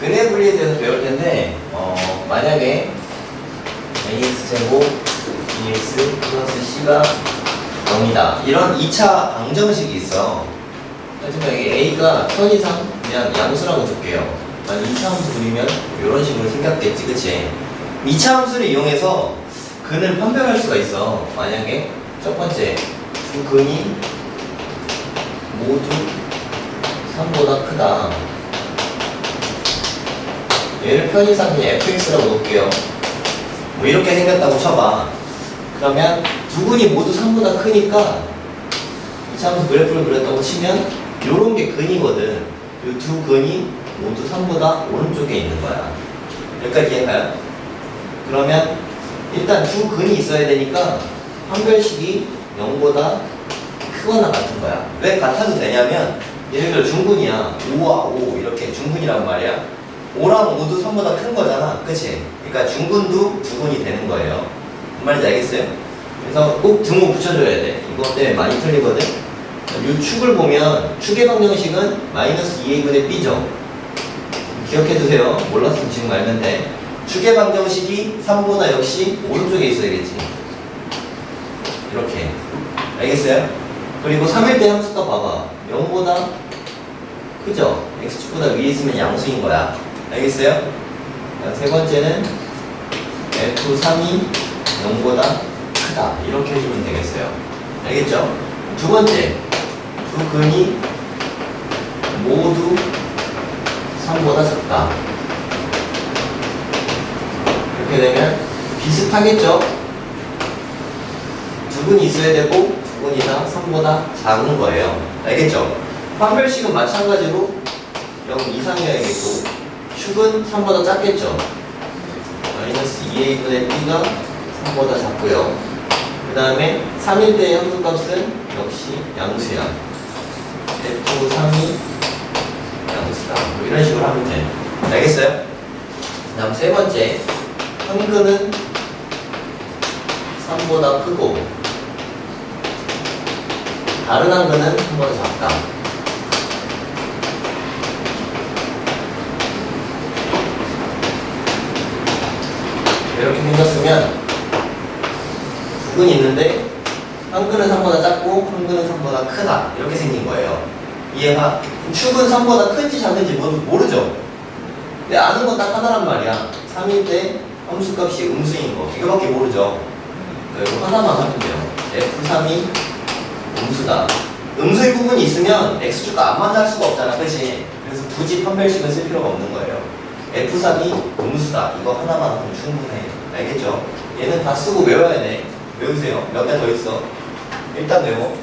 근해 분리에 대해서 배울 텐데 어, 만약에 ax 제곱 bx 플러스 c가 0이다. 이런 2차 방정식이 있어. 하지만 이게 a가 편이상 그냥 양수라고 줄게요. 만 2차 함수 그리면 이런 식으로 생겼겠지 그치? 2차 함수를 이용해서 근을 판별할 수가 있어. 만약에 첫 번째 두 근이 모두 3보다 크다 얘를 편의상 그냥 fx라고 놓을게요. 뭐 이렇게 생겼다고 쳐봐. 그러면 두 근이 모두 3보다 크니까 이 차함수 그래프를 그렸다고 치면 요런 게 근이거든. 이 두 근이 모두 3보다 오른쪽에 있는 거야. 여기까지 이해가요? 그러면 일단 두 근이 있어야 되니까 판별식이 0보다 크거나 같은 거야. 왜 같아도 되냐면 예를 들어 중근이야. 5와 5 이렇게 중근이란 말이야. 5랑 5도 3보다 큰 거잖아. 그치? 그러니까 중근도 두근이 되는 거예요. 무슨 말인지 알겠어요? 그래서 꼭 등호 붙여줘야 돼. 이거 때문에 많이 틀리거든? 이 축을 보면 축의 방정식은 마이너스 2a분의 b죠. 기억해두세요. 몰랐으면 지금 돼. 축의 방정식이 3보다 역시 오른쪽에 있어야겠지. 이렇게. 알겠어요? 그리고 3일 때 함수가 봐봐. 0보다 크죠? x축보다 위에 있으면 양수인 거야. 알겠어요? 자, 세 번째는 f3이 0보다 크다. 이렇게 해주면 되겠어요. 알겠죠? 두 번째, 두 근이 모두 3보다 작다. 이렇게 되면 비슷하겠죠? 두 근이 있어야 되고 두 근이 다 3보다 작은 거예요. 알겠죠? 판별식은 마찬가지로 0 이상이어야겠고 축은 3보다 작겠죠? 마이너스 2a분의 b가 3보다 작고요. 그 다음에 3일 때의 함수값은 역시 양수야. f3이 양수다. 뭐 이런 식으로 하면 돼. 알겠어요? 그 다음 세 번째. 한 근은 3보다 크고 다른 한 근은 3보다 작다. 이렇게 생겼으면 두 근이 있는데 한 근은 3보다 작고 한 근은 3보다 크다 이렇게 생긴 거예요. 이해가? 축은 3보다 큰지 작은지 모르죠? 근데 아는 건 딱 하나란 말이야. 3일 때 함수값이 음수인 거. 이거밖에 모르죠. 그리고 하나만 하면 돼요. f3이 음수다. 음수의 부분이 있으면 x축과 안 만날 수가 없잖아. 그치? 그래서 굳이 판별식은 쓸 필요가 없는 거예요 F3이 음수다. 이거 하나만 하면 충분해. 알겠죠? 얘는 다 쓰고 외워야 돼. 외우세요. 몇 개 더 있어. 일단 외워.